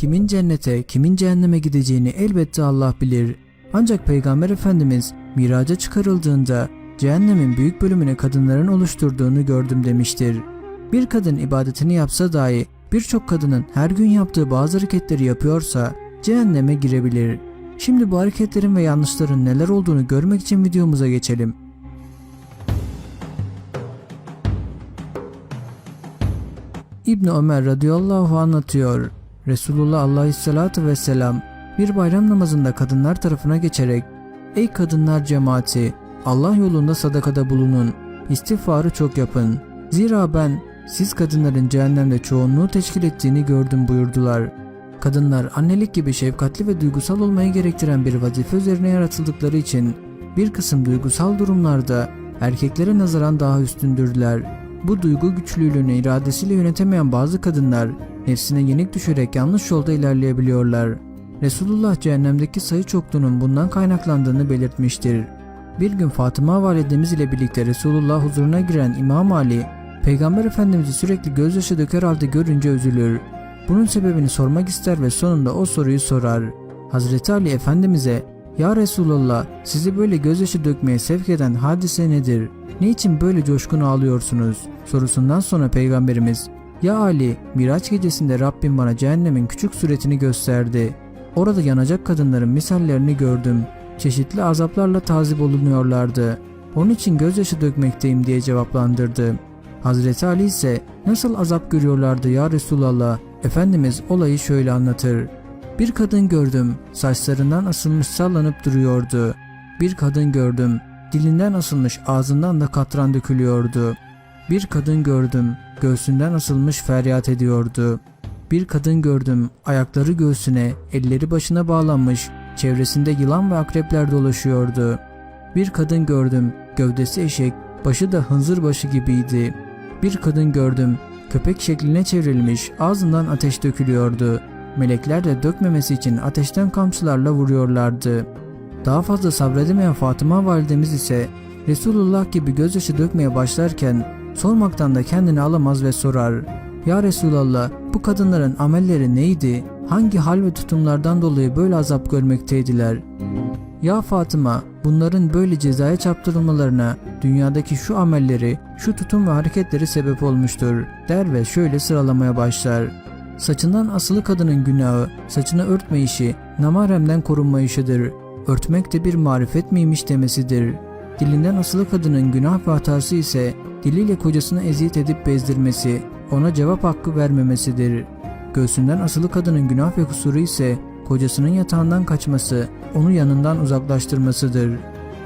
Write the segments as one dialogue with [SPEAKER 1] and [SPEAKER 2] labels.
[SPEAKER 1] Kimin cennete, kimin cehenneme gideceğini elbette Allah bilir. Ancak Peygamber Efendimiz miraca çıkarıldığında cehennemin büyük bölümünü kadınların oluşturduğunu gördüm demiştir. Bir kadın ibadetini yapsa dahi birçok kadının her gün yaptığı bazı hareketleri yapıyorsa cehenneme girebilir. Şimdi bu hareketlerin ve yanlışların neler olduğunu görmek için videomuza geçelim. İbn Ömer radıyallahu anlatıyor. Resulullah aleyhissalatu vesselam bir bayram namazında kadınlar tarafına geçerek Ey kadınlar cemaati Allah yolunda sadakada bulunun, istiğfarı çok yapın. Zira ben siz kadınların cehennemde çoğunluğu teşkil ettiğini gördüm buyurdular. Kadınlar annelik gibi şefkatli ve duygusal olmayı gerektiren bir vazife üzerine yaratıldıkları için bir kısım duygusal durumlarda erkeklere nazaran daha üstündürler. Bu duygu güçlülüğünü iradesiyle yönetemeyen bazı kadınlar nefsine yenik düşerek yanlış yolda ilerleyebiliyorlar. Resulullah cehennemdeki sayı çokluğunun bundan kaynaklandığını belirtmiştir. Bir gün Fatıma validemiz ile birlikte Resulullah huzuruna giren İmam Ali, Peygamber Efendimiz'i sürekli gözyaşı döker halde görünce üzülür. Bunun sebebini sormak ister ve sonunda o soruyu sorar. Hazreti Ali Efendimiz'e ''Ya Resulallah sizi böyle gözyaşı dökmeye sevk eden hadise nedir? Niçin böyle coşkun ağlıyorsunuz?'' sorusundan sonra Peygamberimiz ''Ya Ali Miraç gecesinde Rabbim bana cehennemin küçük suretini gösterdi. Orada yanacak kadınların misallerini gördüm. Çeşitli azaplarla tazip olunuyorlardı. Onun için gözyaşı dökmekteyim diye cevaplandırdı. Hazreti Ali ise nasıl azap görüyorlardı ya Resulallah? Efendimiz olayı şöyle anlatır. Bir kadın gördüm, saçlarından asılmış sallanıp duruyordu. Bir kadın gördüm, dilinden asılmış ağzından da katran dökülüyordu. Bir kadın gördüm, göğsünden asılmış feryat ediyordu. Bir kadın gördüm, ayakları göğsüne, elleri başına bağlanmış, çevresinde yılan ve akrepler dolaşıyordu. Bir kadın gördüm, gövdesi eşek, başı da hınzır başı gibiydi. Bir kadın gördüm, köpek şekline çevrilmiş, ağzından ateş dökülüyordu. Melekler de dökmemesi için ateşten kamçılarla vuruyorlardı. Daha fazla sabredemeyen Fatıma validemiz ise Resulullah gibi gözyaşı dökmeye başlarken sormaktan da kendini alamaz ve sorar. Ya Resulallah bu kadınların amelleri neydi? Hangi hal ve tutumlardan dolayı böyle azap görmekteydiler? Ya Fatıma bunların böyle cezaya çarptırılmalarına dünyadaki şu amelleri, şu tutum ve hareketleri sebep olmuştur der ve şöyle sıralamaya başlar. Saçından asılı kadının günahı, saçını örtme işi, namaremden korunma işidir. Örtmek de bir marifet miymiş demesidir. Dilinden asılı kadının günah ve hatası ise diliyle kocasını eziyet edip bezdirmesi, ona cevap hakkı vermemesidir. Göğsünden asılı kadının günah ve kusuru ise kocasının yatağından kaçması, onu yanından uzaklaştırmasıdır.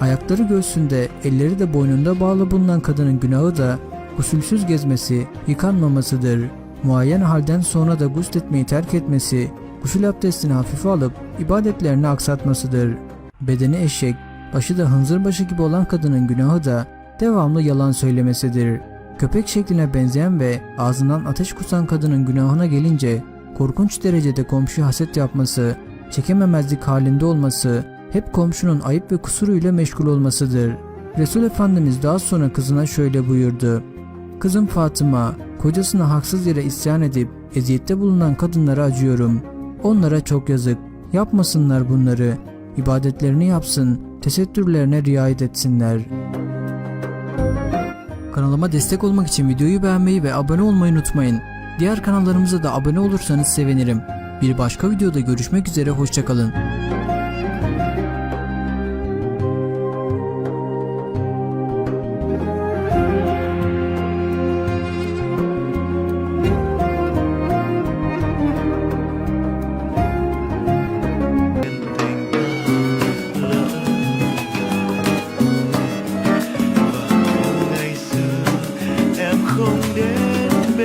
[SPEAKER 1] Ayakları göğsünde, elleri de boynunda bağlı bulunan kadının günahı da gusülsüz gezmesi, yıkanmamasıdır. Muayyen halden sonra da gusletmeyi terk etmesi, gusül abdestini hafife alıp ibadetlerini aksatmasıdır. Bedeni eşek, başı da hınzır başı gibi olan kadının günahı da devamlı yalan söylemesidir. Köpek şekline benzeyen ve ağzından ateş kusan kadının günahına gelince korkunç derecede komşu haset yapması, çekememezlik halinde olması, hep komşunun ayıp ve kusuruyla meşgul olmasıdır. Resul Efendimiz daha sonra kızına şöyle buyurdu. Kızım Fatıma, kocasına haksız yere isyan edip eziyette bulunan kadınlara acıyorum. Onlara çok yazık. Yapmasınlar bunları. İbadetlerini yapsın, tesettürlerine riayet etsinler. Kanalıma destek olmak için videoyu beğenmeyi ve abone olmayı unutmayın. Diğer kanallarımıza da abone olursanız sevinirim. Bir başka videoda görüşmek üzere hoşçakalın.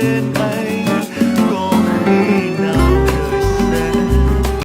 [SPEAKER 2] been